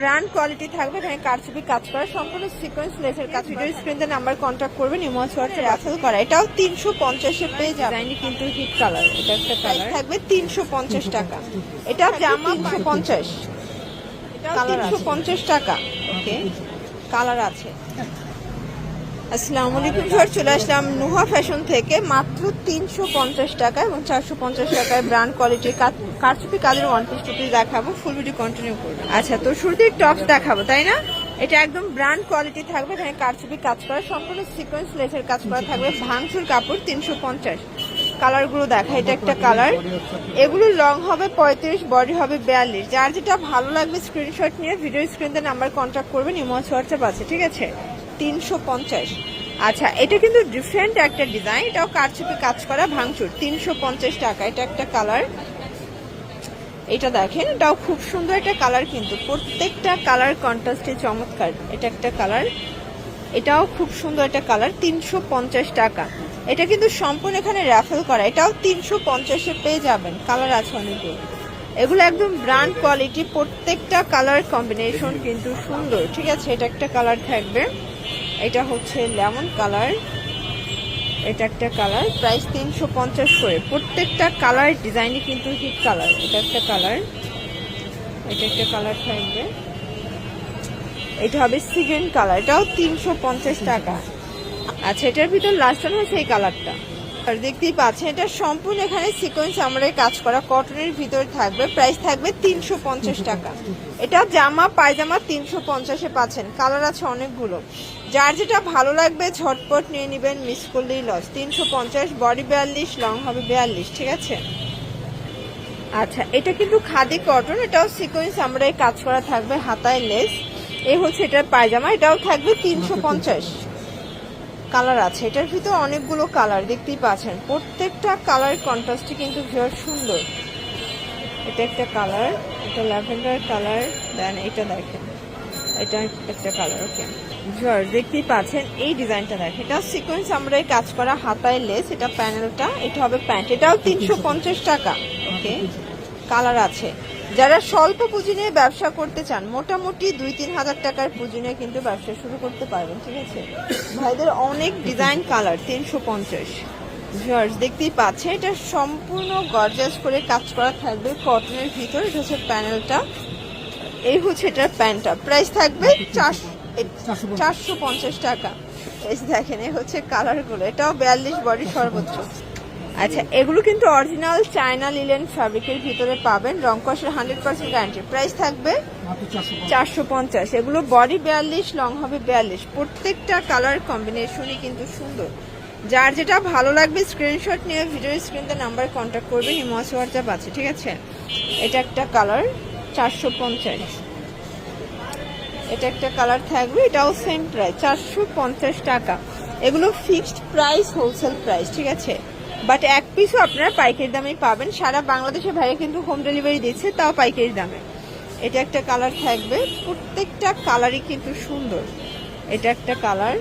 Brand quality থাকবে এখানে কারচুপি কাজ করা সম্পূর্ণ সিকোয়েন্স লেসের কাজ ভিডিও স্ক্রিনতে নাম্বার কন্ট্যাক্ট করবেন ইমোজ হোয়াটসঅ্যাপ রাসেল করা। এটাও তিনশো পঞ্চাশে পেয়ে যাবে। ডিজাইনই কিন্তু হিট কালার এটা একটা কালার থাকবে তিনশো পঞ্চাশ টাকা। এটা জামা তিনশো পঞ্চাশ। তিনশো পঞ্চাশ টাকা। ওকে কালার আছে। আসসালামু আলাইকুম স্যার চলে আসলাম নুহা ফ্যাশন থেকে মাত্র তিনশো পঞ্চাশ টাকা এবং চারশো পঞ্চাশ টাকায় ব্র্যান্ড কোয়ালিটির কারচুপি কাজের ওয়ান পিস টু পিস দেখাবো ফুল ভিডিও কন্টিনিউ করব। আচ্ছা তো শুরুতেই টপস দেখাবো, তাই না? এটা একদম ব্র্যান্ড কোয়ালিটি থাকবে, এখানে কারচুপি কাজ করা, সম্পূর্ণ সিকোয়েন্স লেসের কাজ করা থাকবে, ভাঙচুর কাপড় তিনশো পঞ্চাশ। কালারগুলো দেখা, এটা একটা কালার এগুলো লং হবে পঁয়ত্রিশ বডি হবে বিয়াল্লিশ। যার যেটা ভালো লাগবে স্ক্রিনশট নিয়ে ভিডিও স্ক্রিনে নাম্বার কন্ট্যাক্ট করবেন ইমোজ হোয়াটসঅ্যাপ আছে, ঠিক আছে? তিনশো পঞ্চাশ। আচ্ছা এটা কিন্তু ডিফারেন্ট একটা ডিজাইন এটাও কারচুপি কাজ করা, ভাঙচুর। তিনশো পঞ্চাশ টাকা, এটা একটা কালার এটা দেখেন, এটাও খুব সুন্দর একটা কালার কিন্তু। প্রত্যেকটা কালার কন্ট্রাস্টে চমৎকার, এটা একটা কালার এটাও খুব সুন্দর একটা কালার তিনশো পঞ্চাশ টাকা। এটা কিন্তু সম্পূর্ণ এখানে র্যাফেল করা, এটাও তিনশো পঞ্চাশে পেয়ে যাবেন কালার আছে অনেকগুলো। এগুলো একদম ব্র্যান্ড কোয়ালিটি প্রত্যেকটা কালার কম্বিনেশন কিন্তু সুন্দর, ঠিক আছে? এটা একটা কালার থাকবে। এটা হচ্ছে লেমন কালার। এটা একটা কালার। প্রাইস তিনশো পঞ্চাশ করে। প্রত্যেকটা কালার ডিজাইনে কিন্তু হিট কালার। এটা একটা কালার। এটা একটা কালার থাকবে। এটা হবে সিগেন কালার। এটাও তিনশো পঞ্চাশ টাকা। আচ্ছা এটার ভিতর লাস্ট হয়েছে এই কালারটা। আর দেখতেই পাচ্ছেন, এটা সম্পূর্ণ এখানে সিকোয়েন্স আমরা কাজ করা কটনের ভিতর থাকবে। প্রাইস থাকবে তিনশো পঞ্চাশ টাকা। এটা জামা, পায়জামা তিনশো পঞ্চাশে পাচ্ছেন। কালার আছে অনেকগুলো। যার যেটা ভালো লাগবে, ঝটপট নিয়ে নেবেন মিস করলেই লস তিনশো পঞ্চাশ বডি বিয়াল্লিশ লং হবে বিয়াল্লিশ, ঠিক আছে? আচ্ছা এটা কিন্তু খাদি কটন এটাও সিকোয়েন্স আমরা কাজ করা থাকবে হাতায় লেস এই হচ্ছে এটার পায়জামা, এটাও থাকবে তিনশো পঞ্চাশ। কালার আছে। এটার ভিতর অনেকগুলো কালার দেখতেই পাচ্ছেন। প্রত্যেকটা কালার কন্ট্রাস্টই কিন্তু ভীষণ সুন্দর। এটা একটা কালার, এটা ল্যাভেন্ডার কালার, দেন এটা দেখেন। এটা একটা কালার, ওকে। ভিউয়ার দেখতেই পাচ্ছেন, এই ডিজাইনটা দেখেন। এটা সিকোয়েন্স আমরা কাজ করা হাতায় লেস, এটা প্যানেলটা, এটা হবে প্যান্ট। এটাও তিনশো পঞ্চাশ টাকা, ওকে। কালার আছে। যারা স্বল্প পুঁজি নিয়ে ব্যবসা করতে চান মোটামুটি দুই তিন হাজার টাকার পুঁজি নিয়ে কিন্তু ব্যবসা শুরু করতে পারবেন ঠিক আছে? ভাইদের অনেক ডিজাইন কালার তিনশো পঞ্চাশ। ভিউয়ার্স দেখতেই পাচ্ছে এটা সম্পূর্ণ গর্জাস করে কাজ করা থাকবে কটনের ভিতরে এটা হচ্ছে প্যানেলটা এই হচ্ছে এটার প্যান্টটা। প্রাইস থাকবে চারশো পঞ্চাশ। টাকা। এই দেখেন এই হচ্ছে কালারগুলো এটাও বিয়াল্লিশ বডি সর্বোচ্চ। আচ্ছা এগুলো কিন্তু অরিজিনাল চায়না লিলেন ফ্যাব্রিকের ভিতরে পাবেন। রং কষের হান্ড্রেড পার্সেন্ট গ্যারান্টি প্রাইস থাকবে চারশো পঞ্চাশ। এগুলো বডি বিয়াল্লিশ লং হবে বিয়াল্লিশ। প্রত্যেকটা কালার কম্বিনেশনই কিন্তু সুন্দর। যার যেটা ভালো লাগবে স্ক্রিনশট নিয়ে ভিডিও স্ক্রিনতে নাম্বার কন্ট্যাক্ট করবেন। ইমোস হোয়াটসঅ্যাপ আছে ঠিক আছে? এটা একটা কালার চারশো পঞ্চাশ। এটা একটা কালার থাকবে এটাও সেম প্রাইস চারশো পঞ্চাশ টাকা। এগুলো ফিক্সড প্রাইস হোলসেল প্রাইস ঠিক আছে? বাট এক পিসও আপনারা পাইকারি দামেই পাবেন। সারা বাংলাদেশে ভাইয়া কিন্তু হোম ডেলিভারি দিচ্ছে, তাও পাইকারি দামে। এটা একটা কালার থাকবে। প্রত্যেকটা কালারই কিন্তু সুন্দর। এটা একটা কালার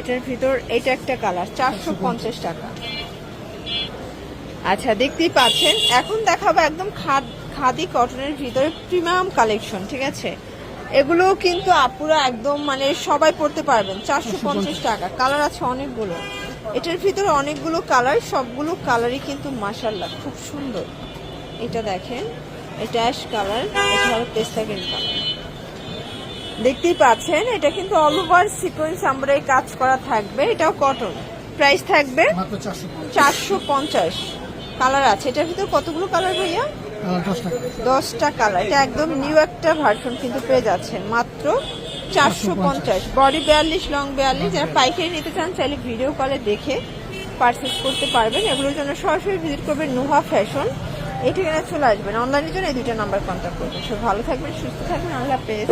এটার ভিতর এটা একটা কালার চারশো পঞ্চাশ টাকা। আচ্ছা দেখতেই পাচ্ছেন। এখন দেখাবো একদম খাদ কটনের ভিতরে প্রিমিয়াম কালেকশন ঠিক আছে? এগুলো কিন্তু আপুরা একদম মানে সবাই পড়তে পারবেন। চারশো পঞ্চাশ টাকা। কালার আছে অনেকগুলো। এটার ভিতরে অনেকগুলো কালার সবগুলো কালারই কিন্তু মাসাল্লাহ খুব সুন্দর। এটা দেখেন এটা অ্যাশ কালার এটা হলো পেস্তা গ্রিন কালার। দেখতেই পাচ্ছেন এটা কিন্তু অল ওভার সিকোয়েন্স আমরা এই কাজ করা থাকবে এটাও কটন প্রাইস থাকবে চারশো পঞ্চাশ। কালার আছে এটার ভিতরে কতগুলো কালার ভাইয়া? দশটা। কালার এটা একদম নিউ একটা ভার্সন কিন্তু পেয়ে যাচ্ছেন মাত্র চারশো পঞ্চাশ। বডি বিয়াল্লিশ, লং বিয়াল্লিশ। যারা পাইকারি নিতে চান, চাইলে ভিডিও কলে দেখে পারচেস করতে পারবেন। এগুলোর জন্য সরাসরি ভিজিট করবেন নুহা ফ্যাশন এই ঠিকানায় চলে আসবেন। অনলাইনের জন্য এই দুইটা নাম্বার কন্ট্যাক্ট করবেন। সব ভালো থাকবেন, সুস্থ থাকবেন। আল্লাহ হাফেজ।